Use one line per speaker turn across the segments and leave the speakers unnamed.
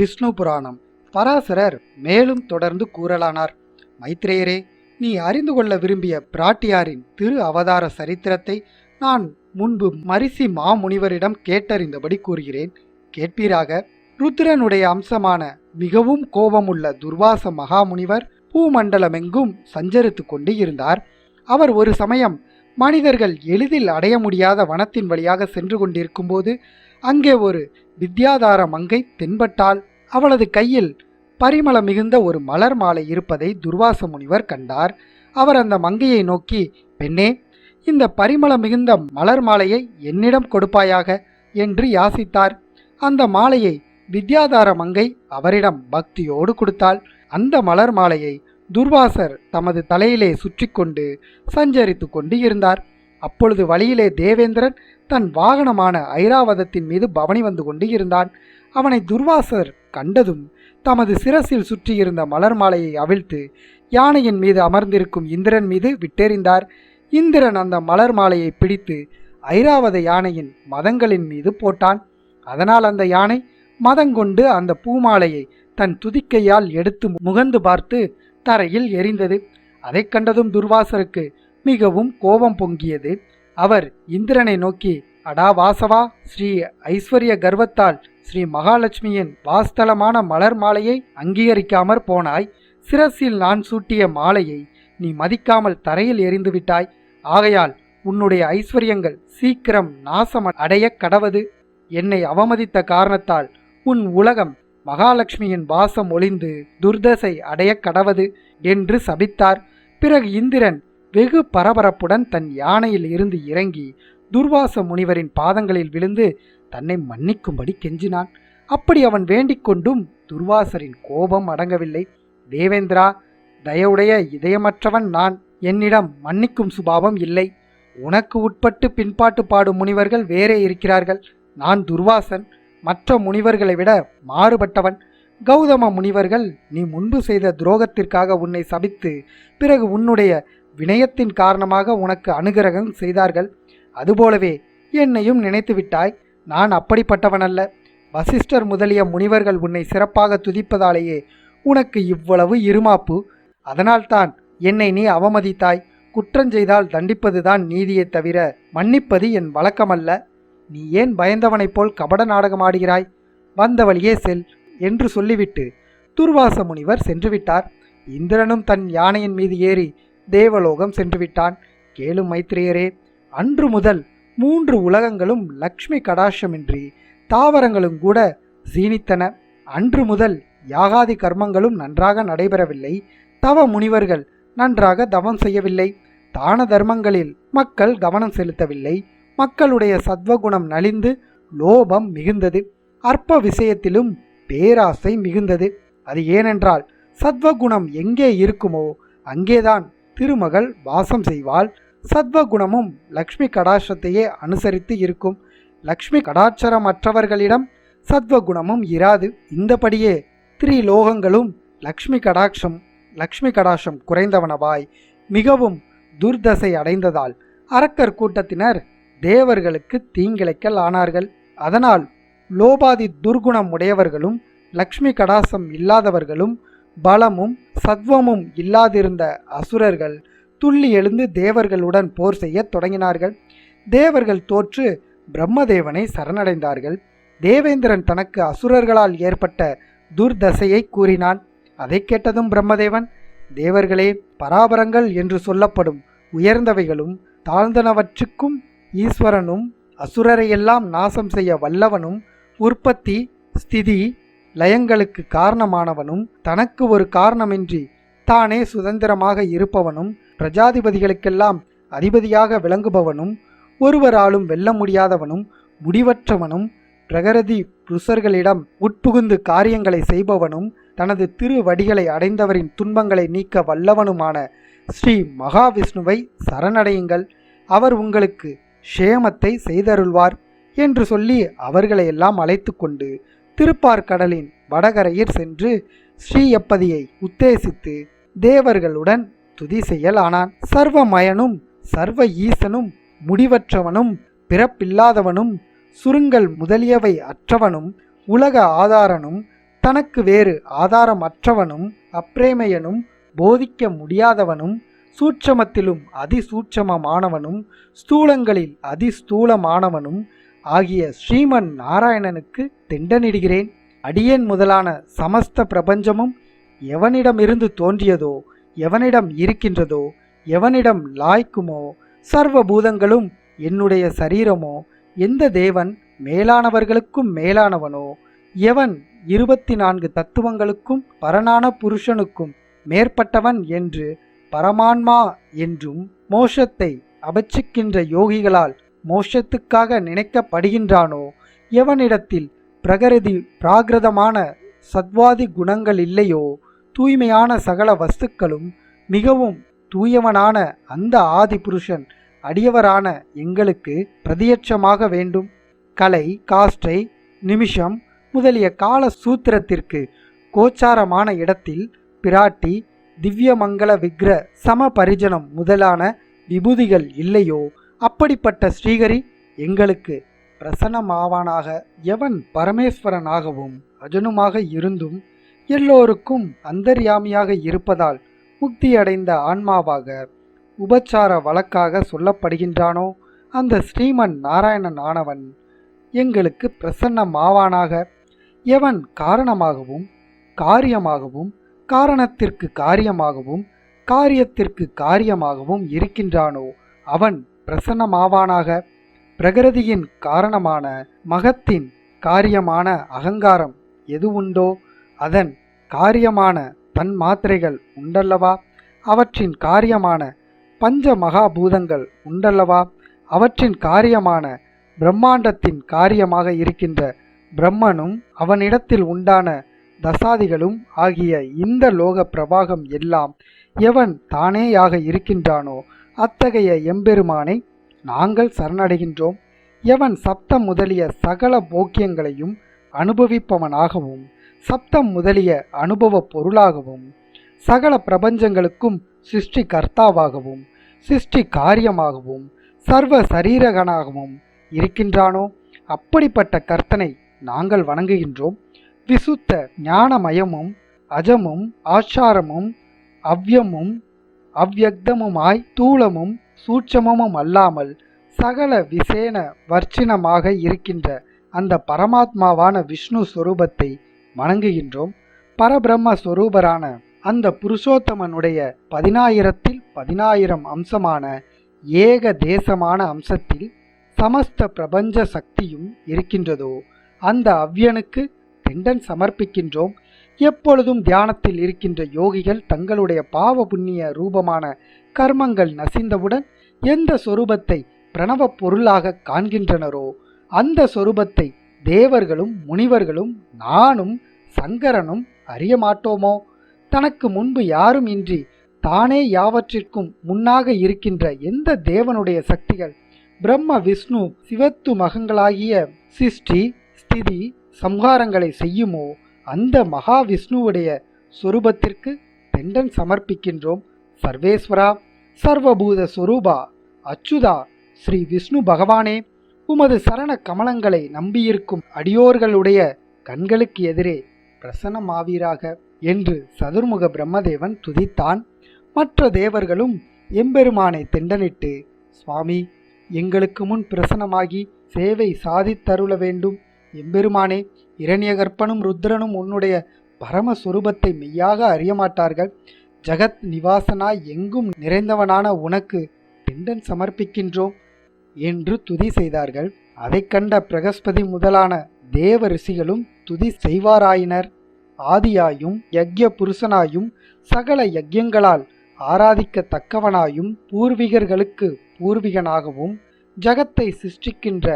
விஷ்ணு புராணம். பராசரர் மேலும் தொடர்ந்து கூறலானார். மைத்ரேயரே நீ அறிந்து கொள்ள விரும்பிய பிராட்டியாரின் திரு அவதார சரித்திரத்தை நான் முன்பு மரிசி மாமுனிவரிடம் கேட்டறிந்தபடி கூறுகிறேன். கேட்பீராக ருத்ரனுடைய அம்சமான மிகவும் கோபமுள்ள துர்வாச மகாமுனிவர் பூமண்டலமெங்கும் சஞ்சரித்து கொண்டு இருந்தார். அவர் ஒரு சமயம் மனிதர்கள் எளிதில் அடைய முடியாத வனத்தின் வழியாக சென்று கொண்டிருக்கும்போது அங்கே ஒரு வித்யாதார மங்கை தென்பட்டால் அவளது கையில் பரிமள மிகுந்த ஒரு மலர் மாலை இருப்பதை துர்வாச முனிவர் கண்டார். அவர் அந்த மங்கையை நோக்கி பெண்ணே இந்த பரிமள மிகுந்த மலர் மாலையை என்னிடம் கொடுப்பாயாக? என்று யாசித்தார். அந்த மாலையை வித்யாதார மங்கை அவரிடம் பக்தியோடு கொடுத்தாள். அந்த மலர் மாலையை துர்வாசர் தமது தலையிலே சுற்றி கொண்டு சஞ்சரித்து கொண்டு இருந்தார் அப்பொழுது வழியிலே தேவேந்திரன் தன் வாகனமான ஐராவதத்தின் மீது பவனி வந்து கொண்டு இருந்தான் அவனை துர்வாசர் கண்டதும் தமது சிரசில் சுற்றியிருந்த மலர் மாலையை அவிழ்த்து யானையின் மீது அமர்ந்திருக்கும் இந்திரன் மீது விட்டெறிந்தார். இந்திரன் அந்த மலர் மாலையை பிடித்து ஐராவத யானையின் மதங்களின் மீது போட்டான். அதனால் அந்த யானை மதங்கொண்டு அந்த பூமாலையை தன் துதிக்கையால் எடுத்து முகந்து பார்த்து தரையில் எரிந்தது. அதைக் கண்டதும் துர்வாசருக்கு மிகவும் கோபம் பொங்கியது. அவர் இந்திரனை நோக்கி அடா வாசவா ஸ்ரீ ஐஸ்வர்ய கர்வத்தால் ஸ்ரீ மகாலட்சுமியின் வாஸ்தலமான மலர் மாலையை அங்கீகரிக்காமற் போனாய். சிரசில் நான் சூட்டிய மாலையை நீ மதிக்காமல் தரையில் எறிந்துவிட்டாய் ஆகையால் உன்னுடைய ஐஸ்வர்யங்கள் சீக்கிரம் நாசம் அடைய கடவது. என்னை அவமதித்த காரணத்தால் உன் உலகம் மகாலட்சுமியின் வாசம் ஒளிந்து துர்தசை அடைய கடவது என்று சபித்தார். பிறகு இந்திரன் வெகு பரபரப்புடன் தன் யானையில் இருந்து இறங்கி துர்வாச முனிவரின் பாதங்களில் விழுந்து தன்னை மன்னிக்கும்படி கெஞ்சினான். அப்படி அவன் வேண்டிக் கொண்டும் துர்வாசரின் கோபம் அடங்கவில்லை. தேவேந்திரா தயவுடைய இதயமற்றவன் நான். என்னிடம் மன்னிக்கும் சுபாவம் இல்லை. உனக்கு உட்பட்டு பின்பாட்டு பாடும் முனிவர்கள் வேறே இருக்கிறார்கள். நான் துர்வாசன். மற்ற முனிவர்களை விட மாறுபட்டவன். கௌதம முனிவர்கள் நீ முன்பு செய்த துரோகத்திற்காக உன்னை சபித்து பிறகு உன்னுடைய வினயத்தின் காரணமாக உனக்கு அனுகிரகம் செய்தார்கள். அதுபோலவே என்னையும் நினைத்து விட்டாய் நான் அப்படிப்பட்டவனல்ல. வசிஷ்டர் முதலிய முனிவர்கள் உன்னை சிறப்பாக துதிப்பதாலேயே உனக்கு இவ்வளவு இருமாப்பு. அதனால்தான் என்னை நீ அவமதித்தாய். குற்றஞ்செய்தால் தண்டிப்பதுதான் நீதியைத் தவிர மன்னிப்பது என் வழக்கமல்ல. நீ ஏன் பயந்தவனைப் போல் கபட நாடகம் ஆடுகிறாய்? வந்த வழியே செல் என்று சொல்லிவிட்டு துர்வாச முனிவர் சென்றுவிட்டார். இந்திரனும் தன் யானையின் மீது ஏறி தேவலோகம் சென்றுவிட்டான். கேளும் மைத்திரியரே அன்று முதல் மூன்று உலகங்களும் லக்ஷ்மி கடாட்சமின்றி தாவரங்களும் கூட சீனித்தன. அன்று முதல் யாகாதி கர்மங்களும் நன்றாக நடைபெறவில்லை. தவ முனிவர்கள் நன்றாக தவம் செய்யவில்லை. தான தர்மங்களில் மக்கள் கவனம் செலுத்தவில்லை. மக்களுடைய சத்வகுணம் நலிந்து லோபம் மிகுந்தது. அற்ப விஷயத்திலும் பேராசை மிகுந்தது. அது ஏனென்றால் சத்வகுணம் எங்கே இருக்குமோ அங்கேதான் திருமகள் வாசம் செய்வாள். சத்வகுணமும் லக்ஷ்மி கடாட்சத்தையே அனுசரித்து இருக்கும். லக்ஷ்மி கடாட்சரமற்றவர்களிடம் சத்வகுணமும் இராது. இந்தபடியே திரிலோகங்களும் லக்ஷ்மி கடாட்சம் லக்ஷ்மி கடாட்சம் குறைந்தவனவாய் மிகவும் துர்தசை அடைந்ததால் அரக்கர் கூட்டத்தினர் தேவர்களுக்கு தீங்கிழைக்கல் ஆனார்கள். அதனால் லோபாதி துர்குணம் உடையவர்களும் லக்ஷ்மி கடாசம் இல்லாதவர்களும் பலமும் சத்வமும் இல்லாதிருந்த அசுரர்கள் துள்ளி எழுந்து தேவர்களுடன் போர் செய்யத் தொடங்கினார்கள். தேவர்கள் தோற்று பிரம்மதேவனை சரணடைந்தார்கள். தேவேந்திரன் தனக்கு அசுரர்களால் ஏற்பட்ட துர்தசையை கூறினான். அதைக் கேட்டதும் பிரம்மதேவன் தேவர்களே பராபரங்கள் என்று சொல்லப்படும் உயர்ந்தவைகளும் தாழ்ந்தனவற்றுக்கும் ஈஸ்வரனும் அசுரரையெல்லாம் நாசம் செய்ய வல்லவனும் உற்பத்தி ஸ்திதி லயங்களுக்கு காரணமானவனும் தனக்கு ஒரு காரணமின்றி தானே சுதந்திரமாக இருப்பவனும் பிரஜாதிபதிகளுக்கெல்லாம் அதிபதியாக விளங்குபவனும் ஒருவராலும் வெல்ல முடியாதவனும் முடிவற்றவனும் பிரகரதி புருஷர்களிடம் உட்புகுந்து காரியங்களை செய்பவனும் தனது திரு வடிகளை அடைந்தவரின் துன்பங்களை நீக்க வல்லவனுமான ஸ்ரீ மகாவிஷ்ணுவை சரணடையுங்கள். அவர் உங்களுக்கு க்ஷேமத்தை செய்தருள்வார் என்று சொல்லி அவர்களையெல்லாம் அழைத்து கொண்டு திருப்பார்கடலின் வடகரையில் சென்று ஸ்ரீயப்பதியை உத்தேசித்து தேவர்களுடன் துதி செய்யலானான். சர்வமயனும் சர்வ ஈசனும் முடிவற்றவனும் பிறப்பில்லாதவனும் சுருங்கல் முதலியவை அற்றவனும் உலக ஆதாரனும் தனக்கு வேறு ஆதாரமற்றவனும் அப்பிரேமையனும் போதிக்க முடியாதவனும் சூட்சமத்திலும் அதிசூட்சமமானவனும் ஸ்தூலங்களில் அதிஸ்தூலமானவனும் ஆகிய ஸ்ரீமன் நாராயணனுக்கு திண்டனிடுகிறேன். அடியேன் முதலான சமஸ்த பிரபஞ்சமும் எவனிடமிருந்து தோன்றியதோ எவனிடம் இருக்கின்றதோ எவனிடம் லாய்க்குமோ சர்வ பூதங்களும் என்னுடைய சரீரமோ எந்த தேவன் மேலானவர்களுக்கும் மேலானவனோ எவன் இருபத்தி நான்கு தத்துவங்களுக்கும் பரனான புருஷனுக்கும் மேற்பட்டவன் என்று பரமான்மா என்றும் மோஷத்தை அபச்சிக்கின்ற யோகிகளால் மோஷத்துக்காக நினைக்கப்படுகின்றானோ எவனிடத்தில் பிரகிருதி பிராகிருதமான சத்வாதி குணங்கள் இல்லையோ தூய்மையான சகல வஸ்துக்களும் மிகவும் தூயவனான அந்த ஆதி புருஷன் அடியவரான எங்களுக்கு பிரதியட்சமாக வேண்டும். கலை காஷ்டை நிமிஷம் முதலிய கால சூத்திரத்திற்கு கோச்சாரமான இடத்தில் பிராட்டி திவ்யமங்கள விக்ர சம பரிஜனம் முதலான விபூதிகள் இல்லையோ? அப்படிப்பட்ட ஸ்ரீகரி எங்களுக்கு பிரசன்னமாவானாக எவன் பரமேஸ்வரனாகவும் அஜனுமாக இருந்தும் எல்லோருக்கும் அந்தர்யாமியாக இருப்பதால் முக்தியடைந்த ஆன்மாவாக உபச்சார வழக்காக சொல்லப்படுகின்றானோ அந்த ஸ்ரீமன் நாராயணன் ஆனவன் எங்களுக்கு பிரசன்னமாவானாக எவன் காரணமாகவும் காரியமாகவும் காரணத்திற்கு காரியமாகவும் காரியத்திற்கு காரியமாகவும் இருக்கின்றானோ அவன் பிரசன்னமாவானாக பிரகிருதியின் காரணமான மகத்தின் காரியமான அகங்காரம் எது உண்டோ அதன் காரியமான தன் மாத்திரைகள் உண்டல்லவா? அவற்றின் காரியமான பஞ்ச மகாபூதங்கள் உண்டல்லவா? அவற்றின் காரியமான பிரம்மாண்டத்தின் காரியமாக இருக்கின்ற பிரம்மனும் அவனிடத்தில் உண்டான தசாதிகளும் ஆகிய இந்த லோக பிரபாகம் எல்லாம் எவன் தானேயாக இருக்கின்றானோ அத்தகைய எம்பெருமானை நாங்கள் சரணடைகின்றோம். எவன் சப்தம் முதலிய சகல போக்கியங்களையும் அனுபவிப்பவனாகவும் சப்தம் முதலிய அனுபவ பொருளாகவும் சகல பிரபஞ்சங்களுக்கும் சிருஷ்டி கர்த்தாவாகவும் சிருஷ்டி காரியமாகவும் சர்வ சரீரகனாகவும் இருக்கின்றானோ? அப்படிப்பட்ட கர்த்தனை நாங்கள் வணங்குகின்றோம். விசுத்த ஞானமயமும் அஜமும் ஆச்சாரமும் அவ்யமும் அவ்யக்தமுமாய் தூளமும் சூட்சமும் அல்லாமல் சகல விசேன வர்ச்சினமாக இருக்கின்ற அந்த பரமாத்மாவான விஷ்ணு சொரூபத்தை வணங்குகின்றோம். பரபிரம்ம ஸ்வரூபரான அந்த புருஷோத்தமனுடைய பதினாயிரத்தில் பதினாயிரம் அம்சமான ஏக தேசமான அம்சத்தில் சமஸ்த பிரபஞ்ச சக்தியும் இருக்கின்றதோ அந்த அவ்வியனுக்கு திண்டன் சமர்ப்பிக்கின்றோம். எப்பொழுதும் தியானத்தில் இருக்கின்ற யோகிகள் தங்களுடைய பாவ புண்ணிய ரூபமான கர்மங்கள் நசிந்தவுடன் எந்த சொரூபத்தை பிரணவ பொருளாக காண்கின்றனரோ அந்த சொரூபத்தை தேவர்களும் முனிவர்களும் நானும் சங்கரனும் அறிய மாட்டோமோ தனக்கு முன்பு யாரும் இன்றி தானே யாவற்றிற்கும் முன்னாக இருக்கின்ற எந்த தேவனுடைய சக்திகள்? பிரம்ம விஷ்ணு சிவத்து மகங்களாகிய சிருஷ்டி ஸ்திதி சம்ஹாரங்களை செய்யுமோ? அந்த மகாவிஷ்ணுவுடைய சொரூபத்திற்கு தெண்டன் சமர்ப்பிக்கின்றோம். சர்வேஸ்வரா சர்வபூத சொரூபா அச்சுதா ஸ்ரீ விஷ்ணு பகவானே. உமது சரண கமலங்களை நம்பியிருக்கும் அடியோர்களுடைய கண்களுக்கு எதிரே பிரசன்னமாவீராக என்று சதுர்முக பிரம்மதேவன் துதித்தான். மற்ற தேவர்களும் எம்பெருமானை திண்டனிட்டு சுவாமி எங்களுக்கு முன் பிரசன்னமாகி சேவை சாதித்தருள வேண்டும். எம்பெருமானே இரணியகற்பனும் ருத்ரனும் உன்னுடைய பரமஸ்வரூபத்தை மெய்யாக அறியமாட்டார்கள். ஜகத் நிவாசனாய் எங்கும் நிறைந்தவனான உனக்கு திண்டன் சமர்ப்பிக்கின்றோம். என்று துதி செய்தார்கள். அதை கண்ட பிரகஸ்பதி முதலான தேவ ரிஷிகளும் துதி செய்வாராயினர். ஆதியாயும் யக்ய புருஷனாயும் சகல யக்யங்களால் ஆராதிக்கத்தக்கவனாயும் பூர்வீகர்களுக்கு பூர்வீகனாகவும் ஜகத்தை சிருஷ்டிக்கின்ற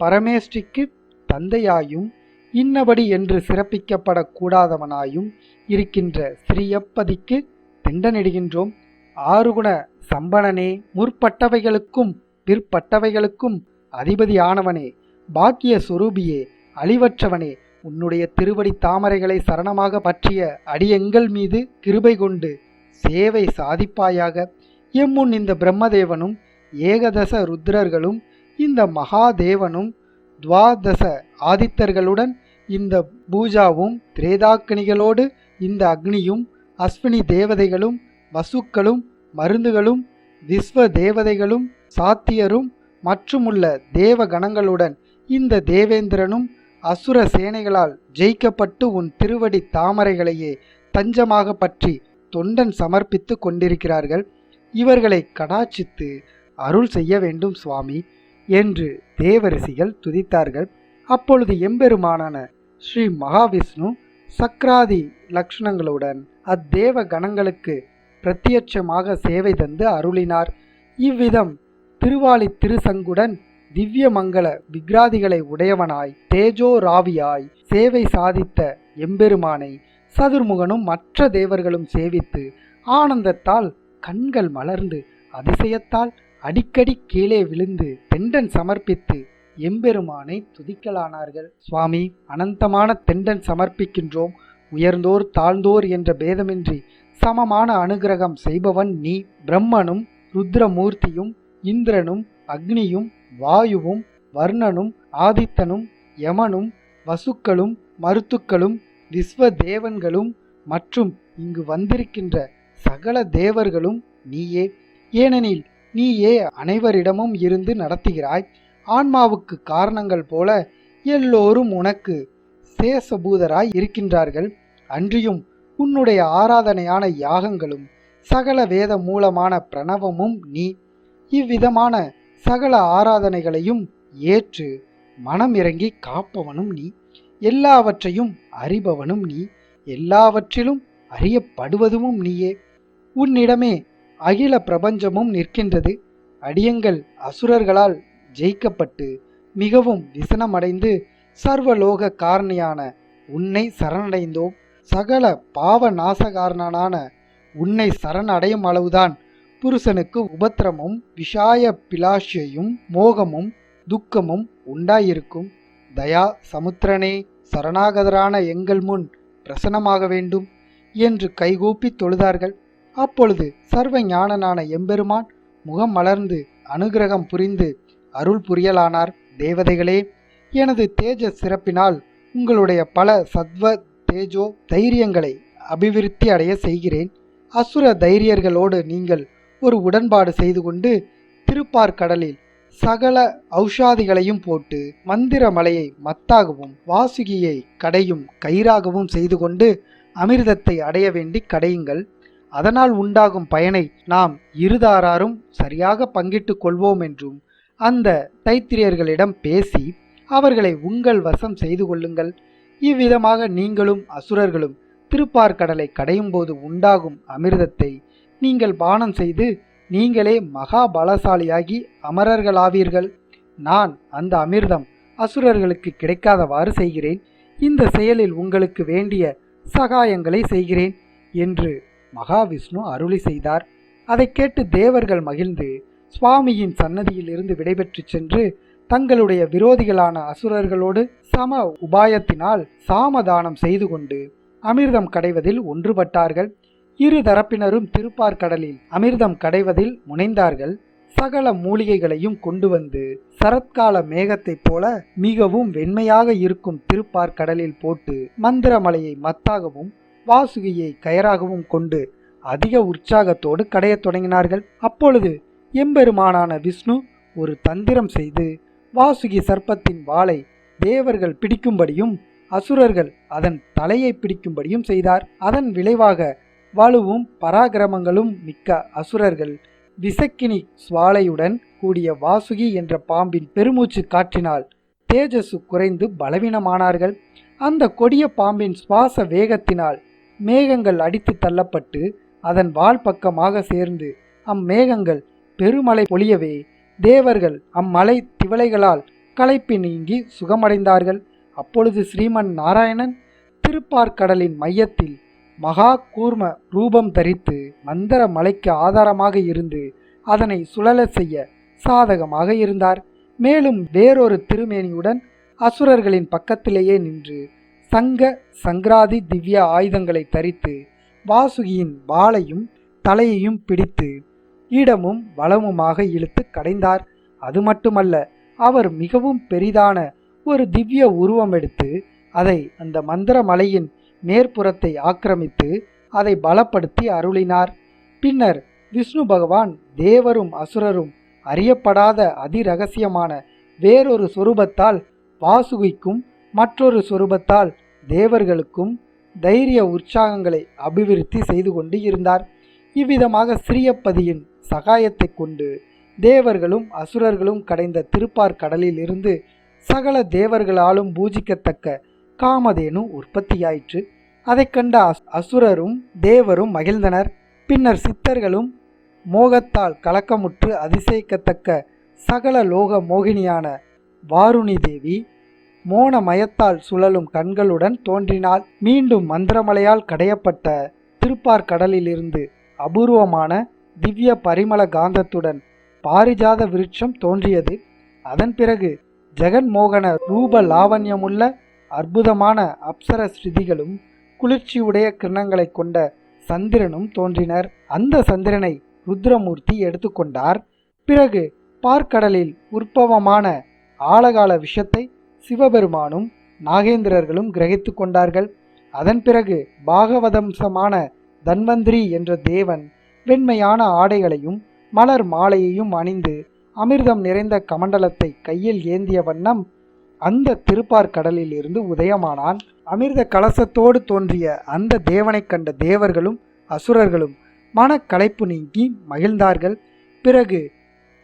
பரமேஷ்டிக்கு தந்தையாயும் இன்னபடி என்று சிறப்பிக்கப்படக்கூடாதவனாயும் இருக்கின்ற ஸ்ரீயப்பதிக்கு திண்டனிடுகின்றோம். ஆறுகுண சம்பணனே முற்பட்டவைகளுக்கும் பிற்பட்டவைகளுக்கும் அதிபதியானவனே பாக்கிய சுரூபியே அழிவற்றவனே உன்னுடைய திருவடி தாமரைகளை சரணமாக பற்றிய அடியங்கள் மீது கிருபை கொண்டு சேவை சாதிப்பாயாக. எம்முன் இந்த பிரம்மதேவனும் ஏகதச ருத்ரர்களும் இந்த மகாதேவனும் துவாதச ஆதித்தர்களுடன் இந்த பூஜாவும் திரேதாக்கினிகளோடு இந்த அக்னியும் அஸ்வினி தேவதைகளும் வசுக்களும் மருந்துகளும் விஸ்வ தேவதைகளும் சாத்தியரும் மற்றுமுள்ள தேவ கணங்களுடன் இந்த தேவேந்திரனும் அசுர சேனைகளால் ஜெயிக்கப்பட்டு உன் திருவடி தாமரைகளையே தஞ்சமாக பற்றி தொண்டன் சமர்ப்பித்து கொண்டிருக்கிறார்கள். இவர்களை கடாட்சித்து அருள் செய்ய வேண்டும் சுவாமி என்று தேவரிசிகள் துதித்தார்கள். அப்பொழுது எம்பெருமானான ஸ்ரீ மகாவிஷ்ணு சக்ராதி லக்ஷணங்களுடன் அத்தேவ கணங்களுக்கு பிரத்யட்சமாக சேவை தந்து அருளினார். இவ்விதம் திருவாலி திருசங்குடன் திவ்ய மங்கள விக்ராதிகளை உடையவனாய் தேஜோ ராவியாய் சேவை சாதித்த எம்பெருமானை சதுர்முகனும் மற்ற தேவர்களும் சேவித்து ஆனந்தத்தால் கண்கள் மலர்ந்து அதிசயத்தால் அடிக்கடி கீழே விழுந்து தெண்டன் சமர்ப்பித்து எம்பெருமானை துதிக்கலானார்கள். சுவாமி அனந்தமான தெண்டன் சமர்ப்பிக்கின்றோம். உயர்ந்தோர் தாழ்ந்தோர் என்ற பேதமின்றி சமமான அனுகிரகம் செய்பவன் நீ. பிரம்மனும் ருத்ரமூர்த்தியும் இந்திரனும் அக்னியும் வாயுவும் வர்ணனும் ஆதித்தனும் யமனும் வசுக்களும் மருத்துக்களும் விஸ்வ தேவன்களும் மற்றும் இங்கு வந்திருக்கின்ற சகல தேவர்களும் நீயே. ஏனெனில் நீயே அனைவரிடமும் இருந்து நடத்துகிறாய். ஆன்மாவுக்கு காரணங்கள் போல எல்லோரும் உனக்கு சேசபூதராய் இருக்கின்றார்கள். அன்றியும் உன்னுடைய ஆராதனையான யாகங்களும் சகல வேத மூலமான பிரணவமும் நீ. இவ்விதமான சகல ஆராதனைகளையும் ஏற்று மனம் இறங்கி காப்பவனும் நீ. எல்லாவற்றையும் அறிபவனும் நீ. எல்லாவற்றிலும் அறியப்படுவதும் நீயே. உன்னிடமே அகில பிரபஞ்சமும் நிற்கின்றது. அடியங்கள் அசுரர்களால் ஜெயிக்கப்பட்டு மிகவும் விசனமடைந்து சர்வலோக காரணியான உன்னை சரணடைந்தோம். சகல பாவ நாசகாரணனான உன்னை சரணடையும் அளவுதான் புருஷனுக்கு உபத்திரமும் விஷாய பிலாஷையும் மோகமும் துக்கமும் உண்டாயிருக்கும். தயா சமுத்திரனே சரணாகதரான எங்கள் முன் பிரசனமாக வேண்டும் என்று கைகூப்பி தொழுதார்கள். அப்பொழுது சர்வ ஞானனான எம்பெருமான் முகம் மலர்ந்து அனுகிரகம் புரிந்து அருள் புரியலானார். தேவதைகளே எனது தேஜ சிறப்பினால் உங்களுடைய பல சத்வ தேஜோ தைரியங்களை அபிவிருத்தி அடைய செய்கிறேன். அசுர தைரியர்களோடு நீங்கள் ஒரு உடன்பாடு செய்து கொண்டு திருப்பார்கடலில் சகல ஔஷாதிகளையும் போட்டு மந்திர மலையை மத்தாகவும் வாசுகியை கடையும் கயிறாகவும் செய்து கொண்டு அமிர்தத்தை அடைய வேண்டி கடையுங்கள். அதனால் உண்டாகும் பயனை நாம் இருதாராரும் சரியாக பங்கிட்டுக் கொள்வோம் என்றும் அந்த தைத்திரியர்களிடம் பேசி அவர்களை உங்கள் வசம் செய்து கொள்ளுங்கள். இவ்விதமாக நீங்களும் அசுரர்களும் திருப்பார்கடலை கடையும் போது உண்டாகும் அமிர்தத்தை நீங்கள் பானம் செய்து நீங்களே மகா பலசாலியாகி அமரர்களாவீர்கள். நான் அந்த அமிர்தம் அசுரர்களுக்கு கிடைக்காதவாறு செய்கிறேன். இந்த செயலில் உங்களுக்கு வேண்டிய சகாயங்களை செய்கிறேன் என்று மகாவிஷ்ணு அருளி செய்தார். அதைக் கேட்டு தேவர்கள் மகிழ்ந்து சுவாமியின் சன்னதியிலிருந்து விடைபெற்று சென்று தங்களுடைய விரோதிகளான அசுரர்களோடு சம உபாயத்தினால் சாமதானம் செய்து கொண்டு அமிர்தம் கடைவதில் ஒன்றுபட்டார்கள். இரு தரப்பினரும் திருப்பார்கடலில் அமிர்தம் கடைவதில் முனைந்தார்கள். சகல மூலிகைகளையும் கொண்டு வந்து சரத்கால மேகத்தைப் போல மிகவும் வெண்மையாக இருக்கும் திருப்பார்கடலில் போட்டு மந்திரமலையை மத்தாகவும் வாசுகியை கயராகவும் கொண்டு அதிக உற்சாகத்தோடு கடையத் தொடங்கினார்கள். அப்பொழுது எம்பெருமானான விஷ்ணு ஒரு தந்திரம் செய்து வாசுகி சர்ப்பத்தின் வாளை தேவர்கள் பிடிக்கும்படியும் அசுரர்கள் அதன் தலையை பிடிக்கும்படியும் செய்தார். அதன் விளைவாக வலுவும் பராக்கிரமங்களும் மிக்க அசுரர்கள். விசக்கினி சுவாலையுடன் கூடிய வாசுகி என்ற பாம்பின் பெருமூச்சு காற்றினால் தேஜசு குறைந்து பலவீனமானார்கள். அந்த கொடிய பாம்பின் சுவாச வேகத்தினால் மேகங்கள் அடித்து தள்ளப்பட்டு அதன் வால் பக்கமாக சேர்ந்து அம்மேகங்கள் பெருமழை பொழியவே தேவர்கள் அம்மலை திவலைகளால் களைப்பு நீங்கி சுகமடைந்தார்கள். அப்பொழுது ஸ்ரீமன் நாராயணன் திருப்பார்கடலின் மையத்தில் மகா கூர்ம ரூபம் தரித்து மந்திர மலைக்கு ஆதாரமாக இருந்து அதனை சுழல செய்ய சாதகமாக இருந்தார். மேலும் வேறொரு திருமேனியுடன் அசுரர்களின் பக்கத்திலேயே நின்று சங்க சங்கராதி திவ்ய ஆயுதங்களை தரித்து வாசுகியின் வாளையும் தலையையும் பிடித்து இடமும் வளமுமாக இழுத்து கடைந்தார். அது மட்டுமல்ல அவர் மிகவும் பெரிதான ஒரு திவ்ய உருவம் எடுத்து அதை அந்த மந்திர மலையின் மேற்புறத்தை ஆக்கிரமித்து அதை பலப்படுத்தி அருளினார். பின்னர் விஷ்ணு பகவான் தேவரும் அசுரரும் அறியப்படாத அதிரகசியமான வேறொரு சொரூபத்தால் வாசுகிக்கும் மற்றொரு சொரூபத்தால் தேவர்களுக்கும் தைரிய உற்சாகங்களை அபிவிருத்தி செய்து கொண்டு இருந்தார். இவ்விதமாக ஸ்ரீயப்பதியின் சகாயத்தை கொண்டு தேவர்களும் அசுரர்களும் கடைந்த திருப்பார் கடலில் இருந்து சகல தேவர்களாலும் பூஜிக்கத்தக்க காமதேனு உற்பத்தியாயிற்று. அதைக் கண்ட அஸ்- அசுரரும் தேவரும் மகிழ்ந்தனர். பின்னர் சித்தர்களும் மோகத்தால் கலக்கமுற்று அதிசயிக்கத்தக்க சகல லோக மோகினியான வாருணி தேவி மோன மயத்தால் சுழலும் கண்களுடன் தோன்றினால் மீண்டும் மந்திரமலையால் கடையப்பட்ட திருப்பார் கடலிலிருந்து அபூர்வமான திவ்ய பரிமள காந்தத்துடன் பாரிஜாத விருட்சம் தோன்றியது. அதன் பிறகு ஜெகன்மோகன ரூப லாவண்யமுள்ள அற்புதமான அப்சர ஸ்ருதிகளும் குளிர்ச்சியுடைய கிரணங்களை கொண்ட சந்திரனும் தோன்றினர். அந்த சந்திரனை ருத்ரமூர்த்தி எடுத்துக்கொண்டார் பிறகு பார்க்கடலில் உற்பவமான ஆழகால விஷத்தை சிவபெருமானும் நாகேந்திரர்களும் கிரகித்து கொண்டார்கள். அதன் பிறகு பாகவதம்சமான தன்வந்திரி என்ற தேவன் வெண்மையான ஆடைகளையும் மலர் மாலையையும் அணிந்து அமிர்தம் நிறைந்த கமண்டலத்தை கையில் ஏந்திய வண்ணம் அந்த திருப்பார் கடலில் இருந்து உதயமானான் அமிர்த கலசத்தோடு தோன்றிய அந்த தேவனைக் கண்ட தேவர்களும் அசுரர்களும் மனக்களைப்பு நீங்கி மகிழ்ந்தார்கள். பிறகு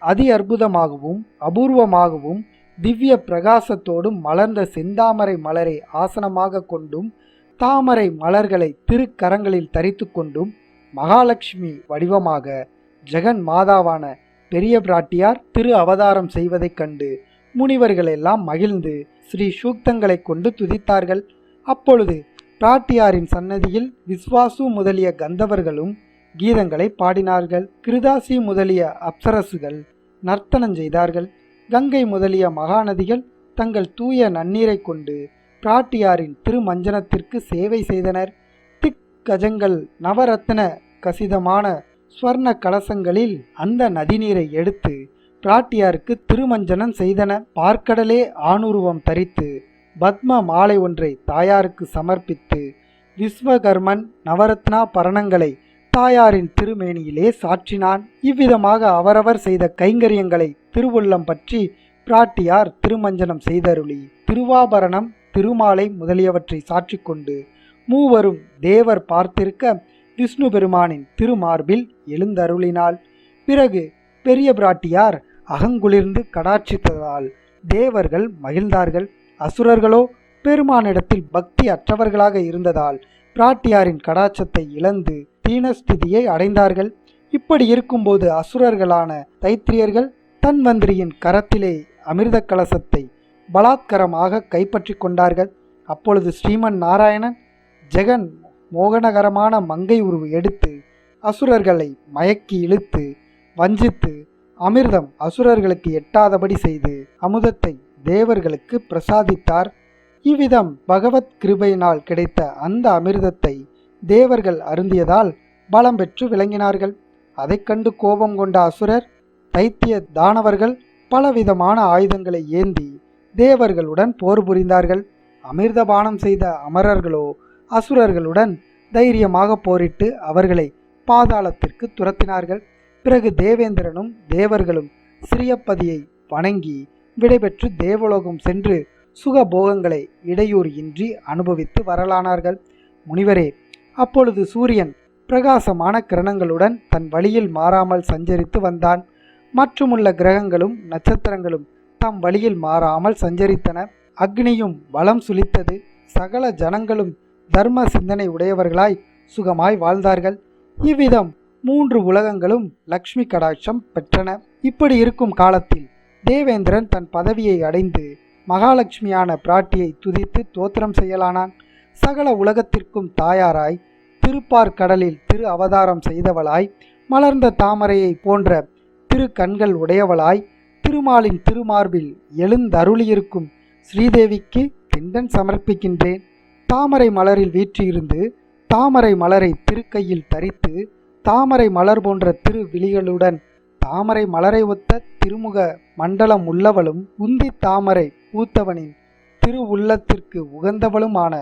அதி அற்புதமாகவும் அபூர்வமாகவும் திவ்ய பிரகாசத்தோடும் மலர்ந்த செந்தாமரை மலரை ஆசனமாக கொண்டும் தாமரை மலர்களை திருக்கரங்களில் தரித்து கொண்டும் மகாலட்சுமி வடிவமாக ஜெகன் மாதாவான பெரிய பிராட்டியார் திரு அவதாரம் செய்வதைக் கண்டு முனிவர்கள் எல்லாம் மகிழ்ந்து ஸ்ரீ சூக்தங்களைக் கொண்டு துதித்தார்கள். அப்பொழுது பிராட்டியாரின் சன்னதியில் விஸ்வாசு முதலிய கந்தவர்களும் கீதங்களை பாடினார்கள். கிருதாசி முதலிய அப்சரசுகள் நர்த்தனம் செய்தார்கள். கங்கை முதலிய மகாநதிகள் தங்கள் தூய நன்னீரைக் கொண்டு பிராட்டியாரின் திருமஞ்சனத்திற்கு சேவை செய்தனர். திக் கஜங்கள் நவரத்ன கசிதமான ஸ்வர்ண கலசங்களில் அந்த நதிநீரை எடுத்து பிராட்டியாருக்கு திருமஞ்சனம் செய்தன பார்க்கடலே ஆணுருவம் தரித்து பத்ம மாலை ஒன்றை தாயாருக்கு சமர்ப்பித்து விஸ்வகர்மன் நவரத்னா பரணங்களை தாயாரின் திருமேனியிலே சாற்றினான். இவ்விதமாக அவரவர் செய்த கைங்கரியங்களை திருவுள்ளம் பற்றி பிராட்டியார் திருமஞ்சனம் செய்தருளி திருவாபரணம் திருமாலை முதலியவற்றை சாற்றிக்கொண்டு மூவரும் தேவர் பார்த்திருக்க விஷ்ணு பெருமானின் திருமார்பில் எழுந்தருளினாள். பிறகு பெரிய பிராட்டியார் அகங்குளிர்ந்து கடாட்சித்ததால் தேவர்கள் மகிழ்ந்தார்கள். அசுரர்களோ பெருமானிடத்தில் பக்தி அற்றவர்களாக இருந்ததால் பிராட்டியாரின் கடாட்சத்தை இழந்து தீனஸ்திதியை அடைந்தார்கள். இப்படி இருக்கும்போது அசுரர்களான தைத்திரியர்கள் தன்வந்திரியின் கரத்திலே அமிர்த கலசத்தை பலாத்கரமாக கைப்பற்றி கொண்டார்கள். அப்பொழுது ஸ்ரீமன் நாராயணன் ஜெகன் மோகனகரமான மங்கை உருவு எடுத்து அசுரர்களை மயக்கி இழுத்து வஞ்சித்து அமிர்தம் அசுரர்களுக்கு எட்டாதபடி செய்து அமுதத்தை தேவர்களுக்கு பிரசாதித்தார். இவ்விதம் பகவத் கிருபையினால் கிடைத்த அந்த அமிர்தத்தை தேவர்கள் அருந்தியதால் பலம் பெற்று விளங்கினார்கள். அதைக் கண்டு கோபம் கொண்ட அசுரர் தைத்திய தானவர்கள் பலவிதமான ஆயுதங்களை ஏந்தி தேவர்களுடன் போர் புரிந்தார்கள். அமிர்தபானம் செய்த அமரர்களோ அசுரர்களுடன் தைரியமாக போரிட்டு அவர்களை பாதாளத்திற்கு துரத்தினார்கள். பிறகு தேவேந்திரனும் தேவர்களும் சிறியப்பதியை வணங்கி விடைபெற்று தேவலோகம் சென்று சுகபோகங்களை இடையூறு இன்றி அனுபவித்து வரலானார்கள். முனிவரே அப்பொழுது சூரியன் பிரகாசமான கிரணங்களுடன் தன் வழியில் மாறாமல் சஞ்சரித்து வந்தான். மற்றுமுள்ள கிரகங்களும் நட்சத்திரங்களும் தம் வழியில் மாறாமல் சஞ்சரித்தன. அக்னியும் வளம் சுழித்தது. சகல ஜனங்களும் தர்ம சிந்தனை உடையவர்களாய் சுகமாய் வாழ்ந்தார்கள். இவ்விதம் மூன்று உலகங்களும் லக்ஷ்மி கடாட்சம் பெற்றன. இப்படி இருக்கும் காலத்தில் தேவேந்திரன் தன் பதவியை அடைந்து மகாலட்சுமியான பிராட்டியை துதித்து தோத்திரம் செய்யலானான். சகல உலகத்திற்கும் தாயாராய் திருப்பார் கடலில் திரு அவதாரம் செய்தவளாய் மலர்ந்த தாமரையை போன்ற திரு கண்கள் உடையவளாய் திருமாலின் திருமார்பில் எழுந்தருளியிருக்கும் ஸ்ரீதேவிக்கு திண்டன் சமர்ப்பிக்கின்றேன். தாமரை மலரில் வீற்றிருந்து தாமரை மலரை திருக்கையில் தரித்து தாமரை மலர் போன்ற திரு விழிகளுடன் தாமரை மலரை ஒத்த திருமுக மண்டலம் உள்ளவளும் உந்தி தாமரை பூத்தவனின் திரு உள்ளத்திற்கு உகந்தவளுமான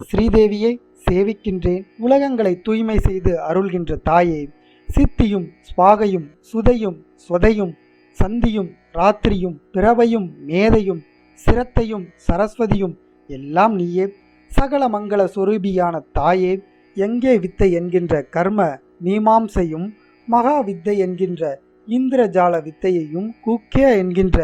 ஸ்ரீதேவியை சேவிக்கின்றேன். உலகங்களை தூய்மை செய்து அருள்கின்ற தாயே சித்தியும் ஸ்வாகையும் சுதையும் சொதையும் சந்தியும் ராத்திரியும் பிறவையும் மேதையும் சிரத்தையும் சரஸ்வதியும் எல்லாம் நீயே. சகல மங்கள சொரூபியான தாயே எங்கே வித்தை என்கின்ற கர்ம மீமாம்சையும் மகா வித்தை என்கின்ற இந்திரஜால வித்தையையும் குக்கே என்கின்ற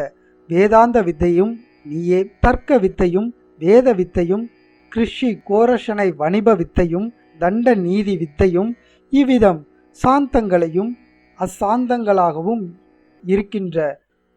வேதாந்த வித்தையும் நீயே தர்க்க வித்தையும் வேத வித்தையும் கிருஷி கோரஷனை வணிப வித்தையும் தண்ட நீதி வித்தையும் இவ்விதம் சாந்தங்களையும் அசாந்தங்களாகவும் இருக்கின்ற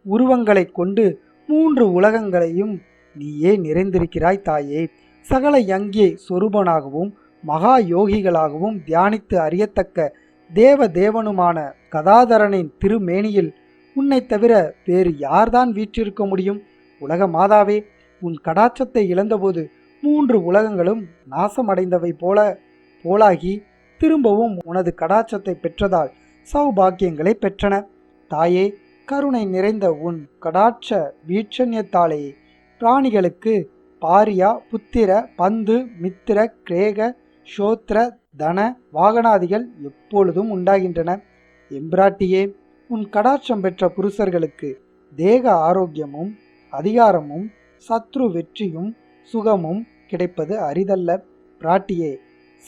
உருவங்களைக் கொண்டு மூன்று உலகங்களையும் நீயே நிறைந்திருக்கிறாய் தாயே. சகல யங்கே சொரூபனாகவும் மகா யோகிகளாகவும் தியானித்து அறியத்தக்க தேவ தேவனுமான கதாதரனின் திருமேனியில் உன்னைத் தவிர வேறு யார்தான் வீற்றிருக்க முடியும்? உலக மாதாவே உன் கடாட்சத்தை இழந்தபோது மூன்று உலகங்களும் நாசமடைந்தவை போல போலாகி திரும்பவும் உனது கடாட்சத்தை பெற்றதால் சௌபாக்கியங்களை பெற்றன. தாயே கருணை நிறைந்த உன் கடாட்ச வீட்சண்யத்தாலே பிராணிகளுக்கு பாரியா புத்திர பந்து மித்திர கிரேக ஷோத்ர தன வாகனாதிகள் எப்பொழுதும் உண்டாகின்றன. எம்பிராட்டியே உன் கடாட்சம் பெற்ற புருஷர்களுக்கு தேக ஆரோக்கியமும் அதிகாரமும் சத்ரு வெற்றியும் சுகமும் கிடைப்பது அரிதல்ல. பிராட்டியே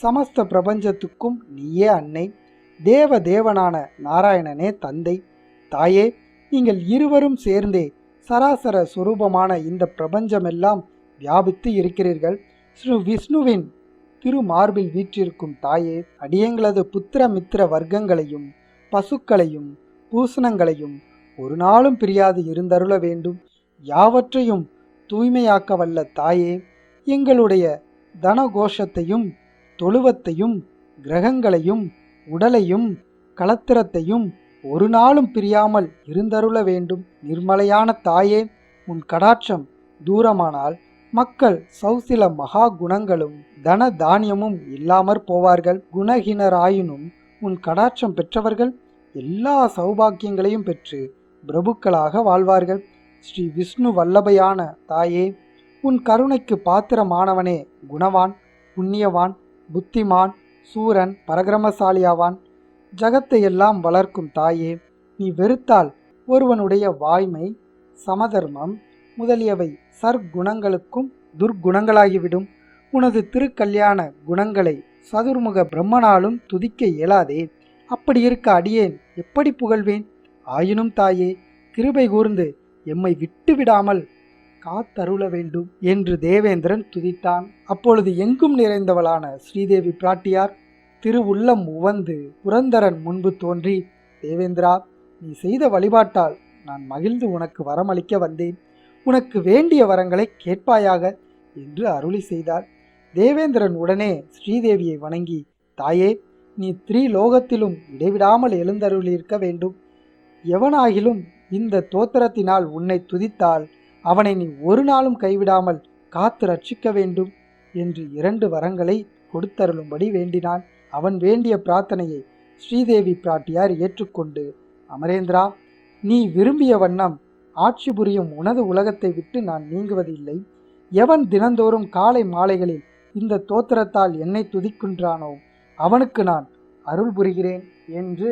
சமஸ்த பிரபஞ்சத்துக்கும் நீயே அன்னை. தேவ தேவனான நாராயணனே தந்தை. தாயே நீங்கள் இருவரும் சேர்ந்தே சராசர சுரூபமான இந்த பிரபஞ்சமெல்லாம் வியாபித்து இருக்கிறீர்கள். ஸ்ரீ விஷ்ணுவின் திரு மார்பில் வீற்றிருக்கும் தாயே அடியங்களது புத்திர மித்திர வர்க்கங்களையும் பசுக்களையும் பூசணங்களையும் ஒரு நாளும் பிரியாது இருந்தருள வேண்டும். யாவற்றையும் தூய்மையாக்க வல்ல தாயே எங்களுடைய தனகோஷத்தையும் தொழுவத்தையும் கிரகங்களையும் உடலையும் களத்திரத்தையும் ஒரு நாளும் பிரியாமல் இருந்தருள வேண்டும். நிர்மலையான தாயே உன் கடாட்சம் தூரமானால் மக்கள் சௌசில மகா குணங்களும் தன தானியமும் இல்லாமற் போவார்கள். குணஹீனராயினும் உன் கடாட்சம் பெற்றவர்கள் எல்லா சௌபாக்கியங்களையும் பெற்று பிரபுக்களாக வாழ்வார்கள். ஸ்ரீ விஷ்ணு வல்லபையான தாயே உன் கருணைக்கு பாத்திரமானவனே குணவான் புண்ணியவான் புத்திமான் சூரன் பரகிரமசாலியாவான் ஜகத்தை எல்லாம் வளர்க்கும் தாயே நீ வெறுத்தால் ஒருவனுடைய வாய்மை சமதர்மம் முதலியவை சர்க்குணங்களுக்கும் துர்க்குணங்களாகிவிடும். உனது திருக்கல்யாண குணங்களை சதுர்முக பிரம்மனாலும் துதிக்க இயலாதே. அப்படி இருக்க அடியேன் எப்படி புகழ்வேன்? ஆயினும் தாயே கிருபை கூர்ந்து எம்மை விட்டு விடாமல் காத்தருள வேண்டும் என்று தேவேந்திரன் துதித்தான். அப்பொழுது எங்கும் நிறைந்தவளான ஸ்ரீதேவி பிராட்டியார் திருவுள்ளம் உவந்து புரந்தரன் முன்பு தோன்றி தேவேந்திரா நீ செய்த வழிபாட்டால் நான் மகிழ்ந்து உனக்கு வரமளிக்க வந்தேன். உனக்கு வேண்டிய வரங்களை கேட்பாயாக என்று அருளி செய்தார். தேவேந்திரன் உடனே ஸ்ரீதேவியை வணங்கி தாயே நீ த்ரீலோகத்திலும் இடைவிடாமல் எழுந்தருளியிருக்க வேண்டும். எவனாகிலும் இந்த தோத்திரத்தினால் உன்னை துதித்தால் அவனை நீ ஒரு நாளும் கைவிடாமல் காத்து ரட்சிக்க வேண்டும் என்று இரண்டு வரங்களை கொடுத்தருளும்படி வேண்டினான். அவன் வேண்டிய பிரார்த்தனையை ஸ்ரீதேவி பிராட்டியார் ஏற்றுக்கொண்டு அமரேந்திரா நீ விரும்பிய வண்ணம் ஆட்சி புரியும் உனது உலகத்தை விட்டு நான் நீங்குவதில்லை. எவன் தினந்தோறும் காலை மாலைகளில் இந்த தோத்திரத்தால் என்னை துதிக்கின்றானோ அவனுக்கு நான் அருள் புரிகிறேன் என்று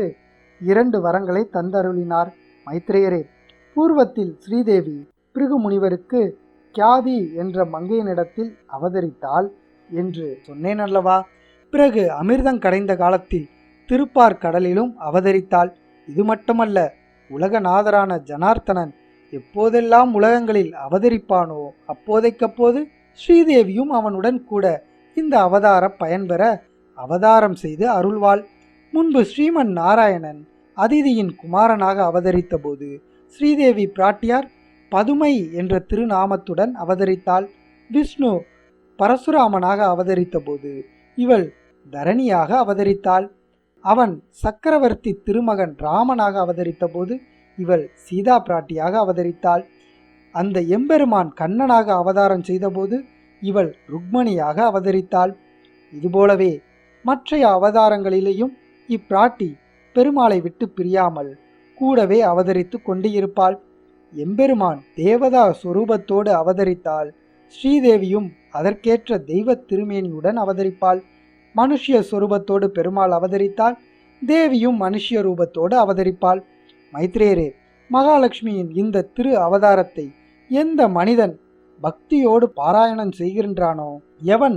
இரண்டு வரங்களை தந்தருளினார். மைத்ரேயரே பூர்வத்தில் ஸ்ரீதேவி பிருகு முனிவருக்கு கியாதி என்ற மங்கையனிடத்தில் அவதரித்தாள் என்று சொன்னேன் அல்லவா? பிறகு அமிர்தம் கடைந்த காலத்தில் திருப்பார் கடலிலும் அவதரித்தாள். இது மட்டுமல்ல உலகநாதரான ஜனார்த்தனன் எப்போதெல்லாம் உலகங்களில் அவதரிப்பானோ அப்போதைக்கப்போது ஸ்ரீதேவியும் அவனுடன் கூட இந்த அவதார பயன்பெற அவதாரம் செய்து அருள்வாள். முன்பு ஸ்ரீமன் நாராயணன் அதிதியின் குமாரனாக அவதரித்தபோது ஸ்ரீதேவி பிராட்டியார் பதுமை என்ற திருநாமத்துடன் அவதரித்தாள். விஷ்ணு பரசுராமனாக அவதரித்தபோது இவள் தரணியாக அவதரித்தாள். அவன் சக்கரவர்த்தி திருமகன் ராமனாக அவதரித்தபோது இவள் சீதா பிராட்டியாக அவதரித்தாள். அந்த எம்பெருமான் கண்ணனாக அவதாரம் செய்தபோது இவள் ருக்மணியாக அவதரித்தாள். இதுபோலவே மற்றைய அவதாரங்களிலேயும் இப்பிராட்டி பெருமாளை விட்டு பிரியாமல் கூடவே அவதரித்து கொண்டு இருப்பாள் எம்பெருமான் தேவதா சொரூபத்தோடு அவதரித்தால் ஸ்ரீதேவியும் அதற்கேற்ற தெய்வ திருமேனியுடன் அவதரிப்பாள். மனுஷிய சொரூபத்தோடு பெருமாள் அவதரித்தால் தேவியும் மனுஷிய ரூபத்தோடு அவதரிப்பாள். மைத்ரேயரே மகாலட்சுமியின் இந்த திரு அவதாரத்தை எந்த மனிதன் பக்தியோடு பாராயணம் செய்கின்றானோ எவன்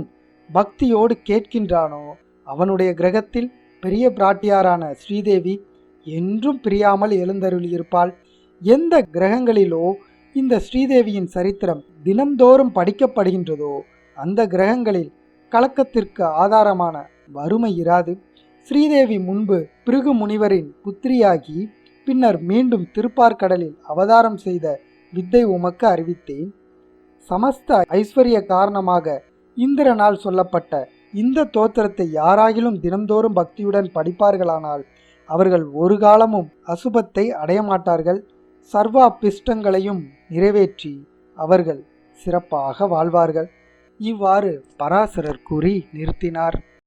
பக்தியோடு கேட்கின்றானோ அவனுடைய கிரகத்தில் பெரிய பிராட்டியாரான ஸ்ரீதேவி என்றும் பிரியாமல் எழுந்தருளியிருப்பாள். எந்த கிரகங்களிலோ இந்த ஸ்ரீதேவியின் சரித்திரம் தினம்தோறும் படிக்கப்படுகின்றதோ அந்த கிரகங்களில் கலக்கத்திற்கு ஆதாரமான வறுமை இராது. ஸ்ரீதேவி முன்பு பிருகு முனிவரின் புத்திரியாகி பின்னர் மீண்டும் திருப்பார்கடலில் அவதாரம் செய்த வித்தை உமக்கு அறிவித்தேன். சமஸ்த ஐஸ்வர்ய காரணமாக இந்திரனால் சொல்லப்பட்ட இந்த தோத்திரத்தை யாராகிலும் தினம்தோறும் பக்தியுடன் படிப்பார்களானால் அவர்கள் ஒரு காலமும் அசுபத்தை அடையமாட்டார்கள் சர்வா பிஷ்டங்களையும் நிறைவேற்றி அவர்கள் சிறப்பாக வாழ்வார்கள். இவ்வாறு பராசரர் கூறி நிறுத்தினார்.